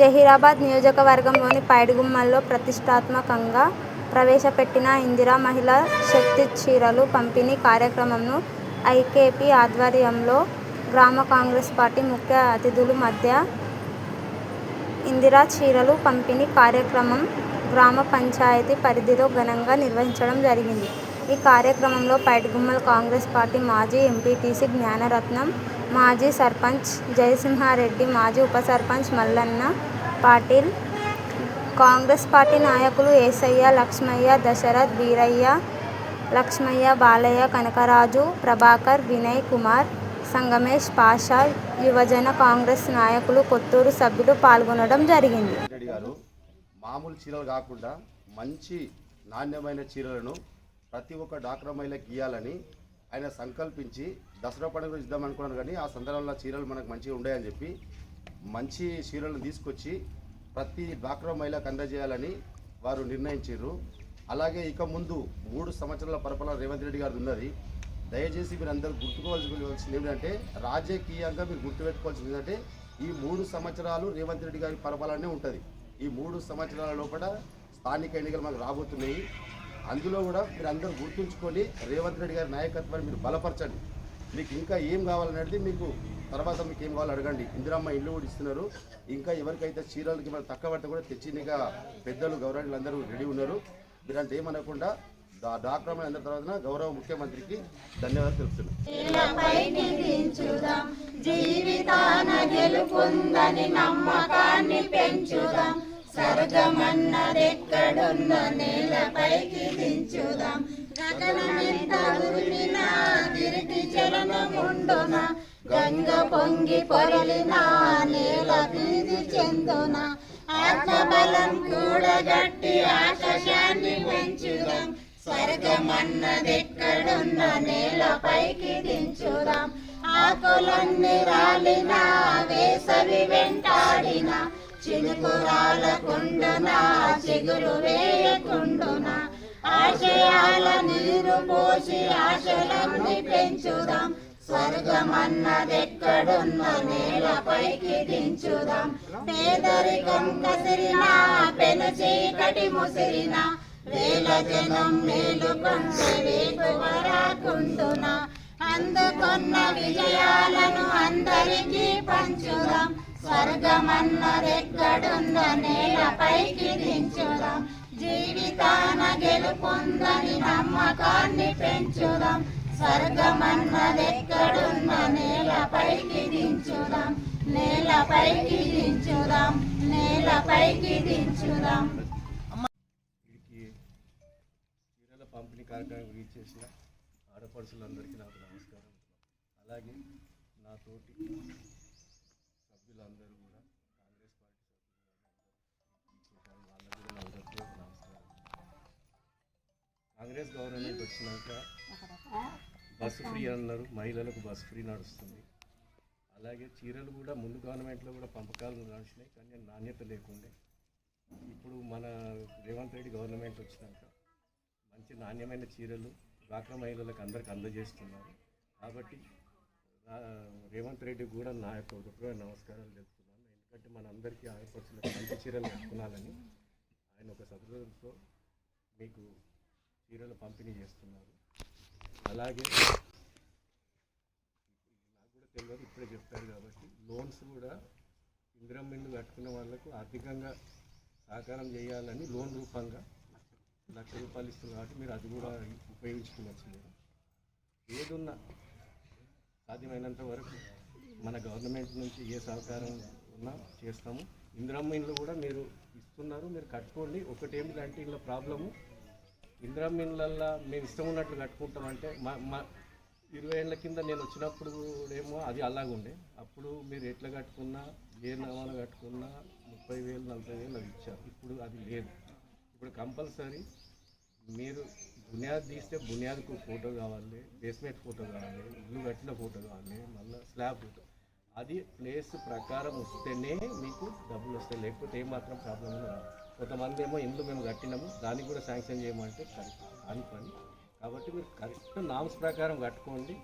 జహీరాబాద్ నియోజకవర్గంలోని పైడిగుమ్మల్లో ప్రతిష్టాత్మకంగా ప్రవేశపెట్టిన ఇందిరా మహిళా శక్తి చీరలు పంపిణీ కార్యక్రమంను ఐకేపీ ఆధ్వర్యంలో గ్రామ కాంగ్రెస్ పార్టీ ముఖ్య అతిథుల మధ్య ఇందిరా చీరలు పంపిణీ కార్యక్రమం గ్రామ పంచాయతీ పరిధిలో ఘనంగా నిర్వహించడం జరిగింది. ఈ కార్యక్రమంలో పైడిగుమ్మల కాంగ్రెస్ పార్టీ మాజీ ఎంపీటీసీ జ్ఞానరత్నం, మాజీ సర్పంచ్ జయసింహారెడ్డి, మాజీ ఉప సర్పంచ్ మల్లన్న పాటిల్, కాంగ్రెస్ పార్టీ నాయకులు ఏసయ్య, లక్ష్మయ్య, దశరథ్, వీరయ్య, లక్ష్మయ్య, బాలయ్య, కనకరాజు, ప్రభాకర్, వినయ్ కుమార్, సంగమేష్, పాషా, యువజన కాంగ్రెస్ నాయకులు, కొత్తూరు సభ్యులు పాల్గొనడం జరిగింది. మామూలు చీరలు కాకుండా మంచి నాణ్యమైన చీరలను ప్రతి ఒక్క డాక్టర్ మహిళకి గీయాలని ఆయన సంకల్పించి దసరా పండుగ ఇద్దాం అనుకున్నాను కానీ ఆ సందర్భంలో చీరలు మనకు మంచిగా ఉండేయని చెప్పి మంచి చీరలను తీసుకొచ్చి ప్రతి డాక్టర్ మహిళకు అందజేయాలని వారు నిర్ణయించారు. అలాగే ఇక ముందు మూడు సంవత్సరాల పరిపాలన రేవంత్ రెడ్డి గారు ఉన్నది. దయచేసి మీరు అందరూ గుర్తుకోవాల్సింది ఏంటంటే రాజకీయంగా మీరు గుర్తుపెట్టుకోవాల్సింది ఏంటంటే ఈ మూడు సంవత్సరాలు రేవంత్ రెడ్డి గారి పరపాలనే ఉంటుంది. ఈ మూడు సంవత్సరాల లోపల స్థానిక ఎన్నికలు మనకు రాబోతున్నాయి. అందులో కూడా మీరు అందరూ గుర్తుంచుకొని రేవంత్ రెడ్డి గారి నాయకత్వాన్ని మీరు బలపరచండి. మీకు ఇంకా ఏం కావాలనేది మీకు తర్వాత మీకు ఏం కావాలో అడగండి. ఇందిరమ్మ ఇల్లు కూడా ఇస్తున్నారు. ఇంకా ఎవరికైతే చీరలకి మనం తక్కువ పడితే కూడా తెచ్చినగా పెద్దలు గౌరవాలు అందరూ రెడీ ఉన్నారు. మీరంటే ఏమనకుండా డా- డాక్టర్ అమ్మాయి అందరి తర్వాత గౌరవ ముఖ్యమంత్రికి ధన్యవాదాలు తెలుపుతున్నాను జీవితాన గెలుపుందని నమ్మకాన్ని పెంచుదాం. స్వర్గమన్నదెక్కడున్న నేలపైకి దించుదాం. గగనమెంత ఉరిమినా తిరిగి చలనముండున గంగ పొంగి పొరలినా నేల వీధి చెందున ఆత్మబలం కూడగట్టి ఆకాశాన్ని పెంచుదాం. స్వర్గమన్నదెక్కడున్న నేలపైకి దించుదాం. ఆకులన్నీ రాలినా వేసవి వెంటాడినా చినుకు రాలకుండున చిగురు వేయకుండున ఆశయాల నీరు పోసి ఆశలన్నీ పెంచుదాం. స్వర్గమన్నదెక్కడున్న నేలపైకి దించుదాం. పేదరికం కసిరిన పెను చీకటి ముసిరిన వేల జనం మేలుకొంటే వేకువరాకుండున అందుకున్న విజయాలను అందరికీ పంచుదాం స్వర్గమన్నదెక్కడున్న నేలపైకి దించుదాం. జీవితాన గెలుపొందని నమ్మకాన్ని పెంచుదాం. స్వర్గమన్నదెక్కడున్న నేలపైకి దించుదాం. నేలపైకి దించుదాం. నేలపైకి దించుదాం. పంపిణీ కార్యక్రమం రీచ్ చేసిన ఆడపడుచులందరికీ నాకు నమస్కారం. అలాగే నాతోటి సభ్యులందరూ కూడా కాంగ్రెస్ పార్టీ సభ్యులు వాళ్ళకు కూడా హృదయపూర్వక నమస్కారం. కాంగ్రెస్ గవర్నమెంట్ వచ్చినాక బస్సు ఫ్రీ అన్నారు మహిళలకు బస్సు ఫ్రీ నడుస్తుంది. అలాగే చీరలు కూడా ముందు గవర్నమెంట్లో కూడా పంపకాలు నడిచినాయి కానీ నాణ్యత లేకుండే. ఇప్పుడు మన రేవంత్ రెడ్డి గవర్నమెంట్ వచ్చినాక మంచి నాణ్యమైన చీరలు డ్వాక్రా మహిళలకు అందరికి అందజేస్తున్నారు. కాబట్టి రేవంత్ రెడ్డి కూడా నా యొక్క హృదయపూర్వక నమస్కారాలు తెలుపుతున్నాను ఎందుకంటే మన అందరికీ ఆడపడుచులకు మంచి చీరలు కట్టుకున్నాలని ఆయన ఒక సదుపాయంతో మీకు చీరలు పంపిణీ చేస్తున్నారు. అలాగే నాకు కూడా తెలియదు ఇప్పుడే చెప్పారు కాబట్టి లోన్స్ కూడా ఇందిరం ఇల్లు కట్టుకున్న వాళ్ళకు ఆర్థికంగా సహకారం చేయాలని లోన్ రూపంగా లక్ష రూపాయలు ఇస్తున్నారు కాబట్టి మీరు అది కూడా ఉపయోగించుకోవచ్చు మీరు. ఏదున్నా సాధ్యమైనంత వరకు మన గవర్నమెంట్ నుంచి ఏ సహకారం ఉన్నా చేస్తాము. ఇందిరమ్మ ఇండ్లు కూడా మీరు ఇస్తున్నారు మీరు కట్టుకోండి. ఒకటేమి లాంటి ఇందులో ప్రాబ్లము? ఇందిరమ్మ ఇండ్లల్లో మేము ఇష్టం ఉన్నట్లు కట్టుకుంటామంటే మా మా ఇరవై ఏళ్ళ కింద నేను వచ్చినప్పుడు ఏమో అది అలాగుండే. అప్పుడు మీరు ఎట్లా కట్టుకున్నా ఏ నమూనా కట్టుకున్నా ముప్పై వేలు నలభై వేలు అది ఇచ్చారు. ఇప్పుడు అది లేదు. ఇప్పుడు కంపల్సరీ మీరు బునియాద్ తీస్తే బునియాద్కు ఫోటో కావాలి బేస్మెంట్ ఫోటో కావాలి ఇల్లు కట్టిన ఫోటో కావాలి మళ్ళీ స్లాబ్ ఫోటో. అది ప్లేస్ ప్రకారం వస్తేనే మీకు డబ్బులు వస్తాయి. లేకపోతే ఏమాత్రం ప్రాబ్లం రాదు. కొంతమంది ఏమో ఇల్లు మేము కట్టినాము దానికి కూడా శాంక్షన్ చేయమంటే కరెక్ట్ అని పని. కాబట్టి మీరు కరెక్ట్ నామ్స్ ప్రకారం కట్టుకోండి.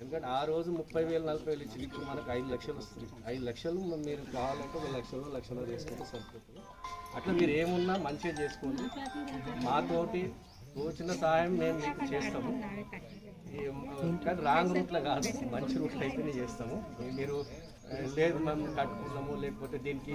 ఎందుకంటే ఆ రోజు ముప్పై వేలు నలభై వేలు ఇచ్చి ఇప్పుడు మనకు ఐదు లక్షలు వస్తుంది. ఐదు లక్షలు మీరు కావాలంటే ఒక లక్షలు లక్షలు చేసుకుంటే సరిపోతుంది. అట్లా మీరు ఏమున్నా మంచిగా చేసుకోండి. మాతోటి తోచిన సహాయం మేము మీకు చేస్తాము. కానీ రాంగ్ రూట్లో కాదు మంచి రూట్లో అయితేనే చేస్తాము. మీరు లేదు మేము కట్టుకున్నాము లేకపోతే దీనికి